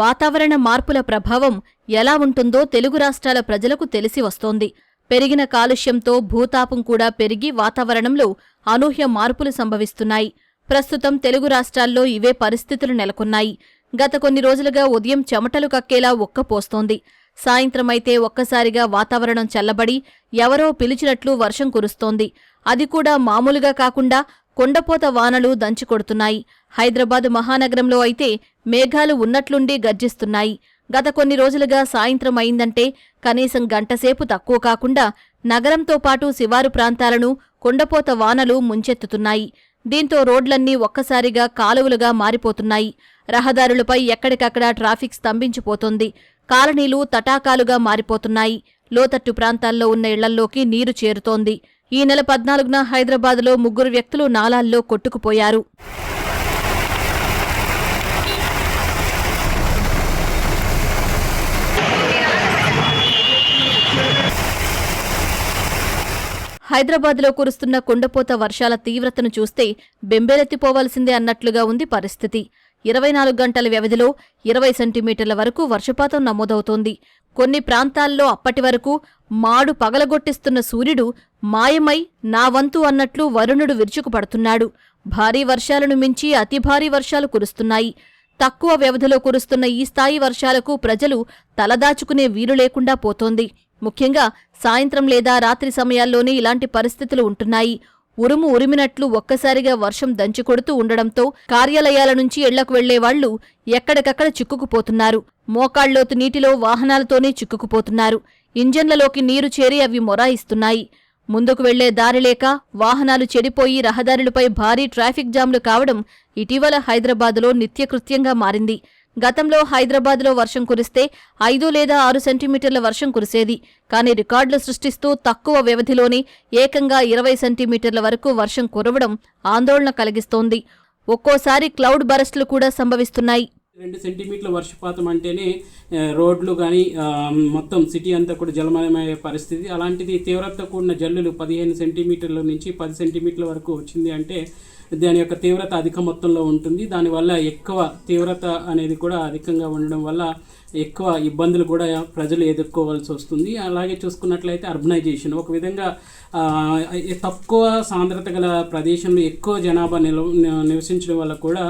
వాతావరణ మార్పుల ప్రభావం ఎలా ఉంటుందో తెలుగు రాష్ట్రాల ప్రజలకు తెలిసి వస్తోంది. పెరిగిన కాలుష్యంతో భూతాపం కూడా పెరిగి వాతావరణంలో అనూహ్య మార్పులు సంభవిస్తున్నాయి. ప్రస్తుతం తెలుగు రాష్ట్రాల్లో ఇవే పరిస్థితులు నెలకొన్నాయి. గత కొన్ని రోజులుగా ఉదయం చెమటలు కక్కేలా ఒక్కపోస్తోంది సాయంత్రమైతే ఒక్కసారిగా వాతావరణం చల్లబడి ఎవరో పిలిచినట్లు వర్షం కురుస్తోంది. అది కూడా మామూలుగా కాకుండా కొండపోత వానలు దంచికొడుతున్నాయి హైదరాబాద్ మహానగరంలో అయితే మేఘాలు ఉన్నట్లుండి గర్జిస్తున్నాయి. గత కొన్ని రోజులుగా సాయంత్రం అయిందంటే కనీసం గంటసేపు తక్కువ కాకుండా నగరంతో పాటు శివారు ప్రాంతాలను కొండపోత వానలు ముంచెత్తుతున్నాయి. దీంతో రోడ్లన్నీ ఒక్కసారిగా కాలువలుగా మారిపోతున్నాయి. రహదారులపై ఎక్కడికక్కడ ట్రాఫిక్ స్తంభించిపోతోంది. కాలనీలు తటాకాలుగా మారిపోతున్నాయి. లోతట్టు ప్రాంతాల్లో ఉన్న ఇళ్ళల్లోకి నీరు చేరుతోంది. ఈ నెల పద్నాలుగున హైదరాబాద్లో ముగ్గురు వ్యక్తులు నాలాల్లో కొట్టుకుపోయారు. హైదరాబాద్లో కురుస్తున్న కుండపోత వర్షాల తీవ్రతను చూస్తే బెంబేలెత్తిపోవాల్సిందే అన్నట్లుగా ఉంది పరిస్థితి. ఇరవై నాలుగు గంటల వ్యవధిలో ఇరవై సెంటీమీటర్ల వరకు వర్షపాతం నమోదవుతోంది. కొన్ని ప్రాంతాల్లో అప్పటి వరకు మాడు పగలగొట్టిస్తున్న సూర్యుడు మాయమై నా వంతు అన్నట్లు వరుణుడు విరుచుకుపడుతున్నాడు. భారీ వర్షాలను మించి అతి భారీ వర్షాలు కురుస్తున్నాయి. తక్కువ వ్యవధిలో కురుస్తున్న ఈ స్థాయి వర్షాలకు ప్రజలు తలదాచుకునే వీలు లేకుండా పోతోంది. ముఖ్యంగా సాయంత్రం లేదా రాత్రి సమయాల్లోనే ఇలాంటి పరిస్థితులు ఉంటున్నాయి. ఉరుము ఉరిమినట్లు ఒక్కసారిగా వర్షం దంచికొడుతూ ఉండడంతో కార్యాలయాల నుంచి ఇళ్ళకు వెళ్ళేవాళ్ళు ఎక్కడికక్కడ చిక్కుకుపోతున్నారు. మోకాళ్ళోతు నీటిలో వాహనాలతోనే చిక్కుకుపోతున్నారు. ఇంజన్లలోకి నీరు చేరి అవి మొరాయిస్తున్నాయి. ముందుకు వెళ్ళే దారి లేక వాహనాలు చెడిపోయి రహదారులపై భారీ ట్రాఫిక్ జామ్లు కావడం ఇటీవల హైదరాబాదులో నిత్యకృత్యంగా మారింది. గతంలో హైదరాబాద్లో వర్షం కురిస్తే ఐదు లేదా ఆరు సెంటీమీటర్ల వర్షం కురిసేది. కానీ రికార్డులు సృష్టిస్తూ తక్కువ వ్యవధిలోనే ఏకంగా ఇరవై సెంటీమీటర్ల వరకు వర్షం కురవడం ఆందోళన కలిగిస్తోంది. ఒక్కోసారి క్లౌడ్ బరస్ట్లు కూడా సంభవిస్తున్నాయి. రెండు సెంటీమీటర్ల వర్షపాతం అంటేనే రోడ్లు కానీ మొత్తం సిటీ అంతా కూడా జలమయమయ్యే పరిస్థితి. అలాంటిది తీవ్రత కూడిన జల్లులు పదిహేను సెంటీమీటర్ల నుంచి పది సెంటీమీటర్ల వరకు వచ్చింది అంటే దాని యొక్క తీవ్రత అధిక మొత్తంలో ఉంటుంది. దానివల్ల ఎక్కువ తీవ్రత అనేది కూడా అధికంగా ఉండడం వల్ల ఎక్కువ ఇబ్బందులు కూడా ప్రజలు ఎదుర్కోవాల్సి వస్తుంది. అలాగే చూసుకున్నట్లయితే అర్బనైజేషన్. ఒక విధంగా తక్కువ సాంద్రత గల ప్రదేశంలో ఎక్కువ జనాభా నిల నివసించడం వల్ల కూడా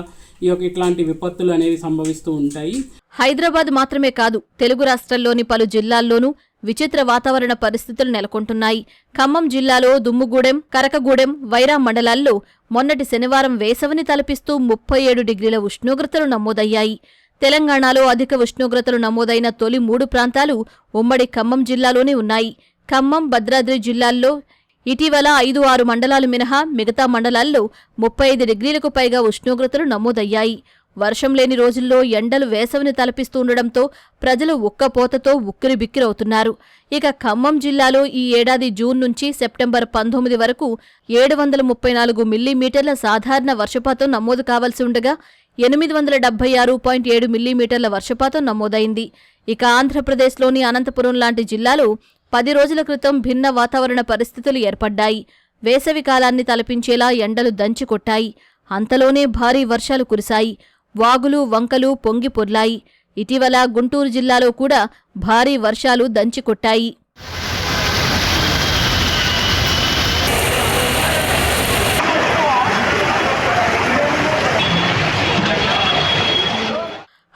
ఈ యొక్క ఇట్లాంటి విపత్తులు అనేవి సంభవిస్తూ ఉంటాయి. హైదరాబాద్ మాత్రమే కాదు తెలుగు రాష్ట్రాల్లోని పలు జిల్లాల్లోనూ విచిత్ర వాతావరణ పరిస్థితులు నెలకొంటున్నాయి. ఖమ్మం జిల్లాలో దుమ్ముగూడెం కరకగూడెం వైరా మండలాల్లో మొన్నటి శనివారం వేసవిని తలపిస్తూ ముప్పై ఏడు డిగ్రీల ఉష్ణోగ్రతలు నమోదయ్యాయి. తెలంగాణలో అధిక ఉష్ణోగ్రతలు నమోదైన తొలి మూడు ప్రాంతాలు ఉమ్మడి ఖమ్మం జిల్లాలోనే ఉన్నాయి. ఖమ్మం భద్రాద్రి జిల్లాల్లో ఇటీవల ఐదు ఆరు మండలాలు మినహా మిగతా మండలాల్లో ముప్పై ఐదు డిగ్రీలకు పైగా ఉష్ణోగ్రతలు నమోదయ్యాయి. వర్షం లేని రోజుల్లో ఎండలు వేసవిని తలపిస్తూ ఉండడంతో ప్రజలు ఉక్కపోతతో ఉక్కిరిబిక్కిరవుతున్నారు. ఇక ఖమ్మం జిల్లాలో ఈ ఏడాది జూన్ నుంచి సెప్టెంబర్ పంతొమ్మిది వరకు ఏడు వందల ముప్పై నాలుగు మిల్లీమీటర్ల సాధారణ వర్షపాతం నమోదు కావాల్సి ఉండగా ఎనిమిది వందల డెబ్బై ఆరు పాయింట్ ఏడు మిల్లీమీటర్ల వర్షపాతం నమోదైంది. ఇక ఆంధ్రప్రదేశ్లోని అనంతపురం లాంటి జిల్లాలో పది రోజుల క్రితం భిన్న వాతావరణ పరిస్థితులు ఏర్పడ్డాయి. వేసవి కాలాన్ని తలపించేలా ఎండలు దంచి కొట్టాయి అంతలోనే భారీ వర్షాలు కురిశాయి. వాగులు వంకలు పొంగి పొర్లాయి. ఇటీవల గుంటూరు జిల్లాలో కూడా భారీ వర్షాలు దంచి కొట్టాయి.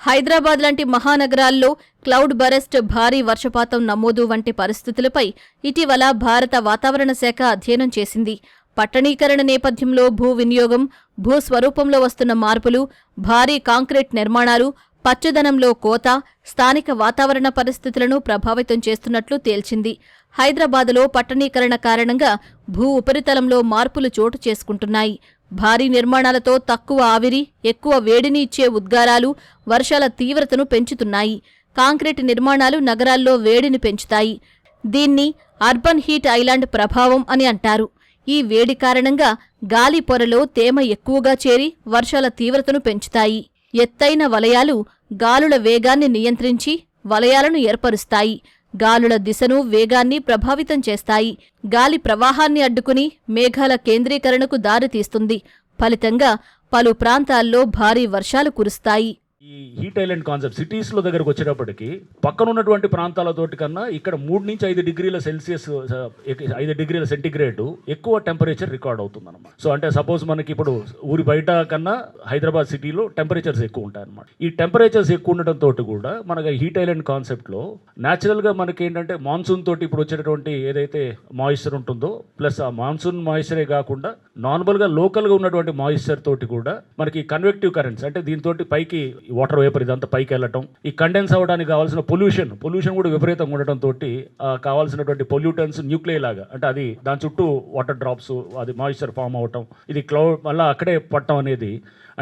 హైదరాబాద్ లాంటి మహానగరాల్లో క్లౌడ్ బరెస్ట్ భారీ వర్షపాతం నమోదు వంటి పరిస్థితులపై ఇటీవల భారత వాతావరణ శాఖ అధ్యయనం చేసింది. పట్టణీకరణ నేపథ్యంలో భూ వినియోగం భూస్వరూపంలో వస్తున్న మార్పులు భారీ కాంక్రీట్ నిర్మాణాలు పచ్చదనంలో కోత స్థానిక వాతావరణ పరిస్థితులను ప్రభావితం చేస్తున్నట్లు తేల్చింది. హైదరాబాదులో పట్టణీకరణ కారణంగా భూ ఉపరితలంలో మార్పులు చోటు చేసుకుంటున్నాయి. భారీ నిర్మాణాలతో తక్కువ ఆవిరి ఎక్కువ వేడిని ఇచ్చే ఉద్గారాలు వర్షాల తీవ్రతను పెంచుతున్నాయి. కాంక్రీట్ నిర్మాణాలు నగరాల్లో వేడిని పెంచుతాయి. దీన్ని అర్బన్ హీట్ ఐలాండ్ ప్రభావం అని అంటారు. ఈ వేడి కారణంగా గాలి పొరలో తేమ ఎక్కువగా చేరి వర్షాల తీవ్రతను పెంచుతాయి. ఎత్తైన వలయాలు గాలుల వేగాన్ని నియంత్రించి వలయాలను ఏర్పరుస్తాయి. గాలుల దిశను వేగాన్ని ప్రభావితం చేస్తాయి. గాలి ప్రవాహాన్ని అడ్డుకుని మేఘాల కేంద్రీకరణకు దారితీస్తుంది. ఫలితంగా పలు ప్రాంతాల్లో భారీ వర్షాలు కురుస్తాయి. ఈ హీట్ ఐలాండ్ కాన్సెప్ట్ సిటీస్లో దగ్గరకు వచ్చేటప్పటికి పక్కన ఉన్నటువంటి ప్రాంతాలతోటి కన్నా ఇక్కడ మూడు నుంచి ఐదు డిగ్రీల సెల్సియస్ ఐదు డిగ్రీల సెంటిగ్రేడ్ ఎక్కువ టెంపరేచర్ రికార్డ్ అవుతుంది అనమాట సో అంటే సపోజ్ మనకి ఇప్పుడు ఊరి బయట కన్నా హైదరాబాద్ సిటీలో టెంపరేచర్స్ ఎక్కువ ఉంటాయి అనమాట ఈ టెంపరేచర్స్ ఎక్కువ ఉండటం తోటి కూడా మనకి హీట్ ఐలాండ్ కాన్సెప్ట్లో న్యాచురల్గా మనకి ఏంటంటే మాన్సూన్ తోటి ఇప్పుడు వచ్చేటటువంటి ఏదైతే మాయిశ్చర్ ఉంటుందో ప్లస్ ఆ మాన్సూన్ మాయిశ్చరే కాకుండా నార్మల్గా లోకల్గా ఉన్నటువంటి మాయిశ్చర్ తోటి కూడా మనకి కన్వెక్టివ్ కరెంట్స్ అంటే దీంతో పైకి వాటర్ వేపర్ ఇదంతా పైకి వెళ్ళటం. ఈ కండెన్స్ అవ్వడానికి కావాల్సిన పొల్యూషన్ పొల్యూషన్ కూడా విపరీతంగా ఉండటం తోటి కావాల్సినటువంటి పొల్యూటన్స్ న్యూక్లియై లాగా అంటే అది దాని చుట్టూ వాటర్ డ్రాప్స్ అది మాయిశ్చర్ ఫామ్ అవ్వటం ఇది క్లౌడ్ మళ్ళీ అక్కడే పట్టడం అనేది.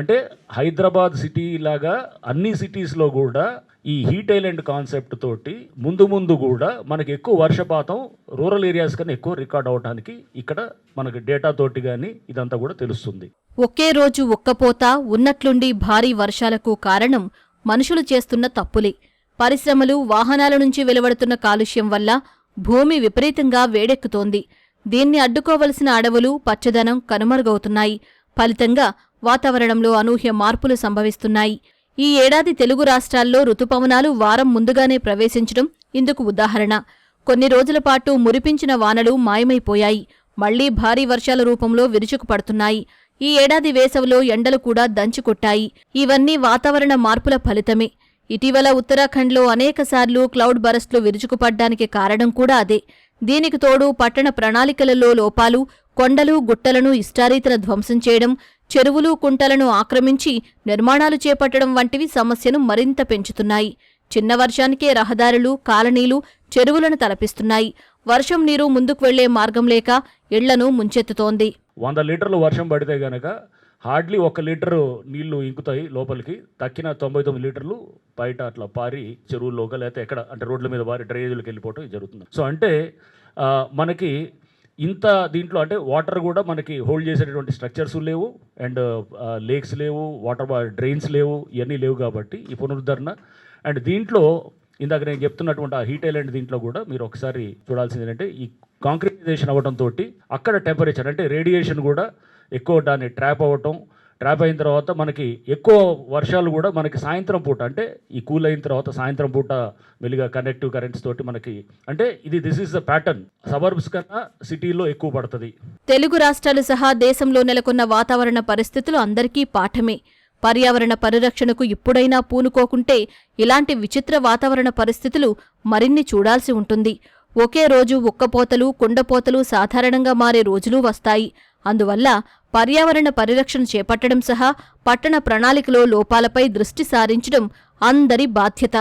అంటే హైదరాబాద్ సిటీ లాగా అన్ని సిటీస్లో కూడా ఈ హీట్ ఐలాండ్ కాన్సెప్ట్ తోటి ముందు ముందు కూడా మనకి ఎక్కువ వర్షపాతం రూరల్ ఏరియాస్ కన్నా ఎక్కువ రికార్డ్ అవడానికి ఇక్కడ మనకి డేటా తోటి కానీ ఇదంతా కూడా తెలుస్తుంది. ఒకే రోజు ఒక్కపోత ఉన్నట్లుండి భారీ వర్షాలకు కారణం మనుషులు చేస్తున్న తప్పులే. పరిశ్రమలు వాహనాల నుంచి వెలువడుతున్న కాలుష్యం వల్ల భూమి విపరీతంగా వేడెక్కుతోంది. దీన్ని అడ్డుకోవలసిన అడవులు పచ్చదనం కనుమరుగవుతున్నాయి. ఫలితంగా వాతావరణంలో అనూహ్య మార్పులు సంభవిస్తున్నాయి. ఈ ఏడాది తెలుగు రాష్ట్రాల్లో రుతుపవనాలు వారం ముందుగానే ప్రవేశించడం ఇందుకు ఉదాహరణ. కొన్ని రోజుల పాటు మురిపించిన వానలు మాయమైపోయాయి. మళ్ళీ భారీ వర్షాల రూపంలో విరుచుకుపడుతున్నాయి. ఈ ఏడాది వేసవిలో ఎండలు కూడా దంచుకొట్టాయి ఇవన్నీ వాతావరణ మార్పుల ఫలితమే. ఇటీవల ఉత్తరాఖండ్లో అనేకసార్లు క్లౌడ్ బరస్ట్లు విరుచుకుపడ్డానికి కారణం కూడా అదే. దీనికి తోడు పట్టణ ప్రణాళికలలో లోపాలు కొండలు గుట్టలను ఇష్టారీతన ధ్వంసం చేయడం చెరువులు కుంటలను ఆక్రమించి నిర్మాణాలు చేపట్టడం వంటివి సమస్యను మరింత పెంచుతున్నాయి. చిన్న వర్షానికే రహదారులు కాలనీలు చెరువులను తలపిస్తున్నాయి. వర్షం నీరు ముందుకు వెళ్ళే మార్గం లేక ఇళ్ళను ముంచెత్తుతోంది. వంద లీటర్లు వర్షం పడితే గనక హార్డ్లీ ఒక లీటరు నీళ్ళు ఇంకుతాయి లోపలికి. తక్కిన తొంభై తొమ్మిది లీటర్లు బయట అట్లా పారి చెరువుల్లోగా లేకపోతే ఎక్కడ అంటే రోడ్ల మీద పారి డ్రైనేజీలకు వెళ్ళిపోవటం జరుగుతుంది. సో అంటే మనకి ఇంత దీంట్లో అంటే వాటర్ కూడా మనకి హోల్డ్ చేసేటటువంటి స్ట్రక్చర్స్ లేవు అండ్ లేక్స్ లేవు వాటర్ డ్రైన్స్ లేవు ఇవన్నీ లేవు కాబట్టి ఈ పునరుద్ధరణ. అండ్ దీంట్లో ఇందాక నేను చెప్తున్నటువంటి ఆ హీట్ ఐలాండ్ దీంట్లో కూడా మీరు ఒకసారి చూడాల్సింది ఏంటంటే ఈ కాంక్రిటైజేషన్ అవ్వడం తోటి అక్కడ టెంపరేచర్ అంటే రేడియేషన్ కూడా ఎక్కువ దాన్ని ట్రాప్ అవ్వటం ట్రాప్ అయిన తర్వాత మనకి ఎక్కువ వర్షాలు కూడా మనకి సాయంత్రం పూట అంటే ఈ కూల్ అయిన తర్వాత సాయంత్రం పూట మెల్లిగా కనెక్టివ్ కరెంట్స్ తోటి మనకి అంటే ఇది this is the pattern suburbs కన్నా సిటీలో ఎక్కువ పడుతుంది. తెలుగు రాష్ట్రాలు సహా దేశంలో నెలకొన్న వాతావరణ పరిస్థితులు అందరికీ పాఠమే. పర్యావరణ పరిరక్షణకు ఇప్పుడైనా పూనుకోకుంటే ఇలాంటి విచిత్ర వాతావరణ పరిస్థితులు మరిన్ని చూడాల్సి ఉంటుంది. ఒకే రోజు ఉక్కపోతలు కుండపోతలు సాధారణంగా మారే రోజులు వస్తాయి. అందువల్ల పర్యావరణ పరిరక్షణ చేపట్టడం సహా పట్టణ ప్రణాళికలో లోపాలపై దృష్టి సారించడం అందరి బాధ్యత.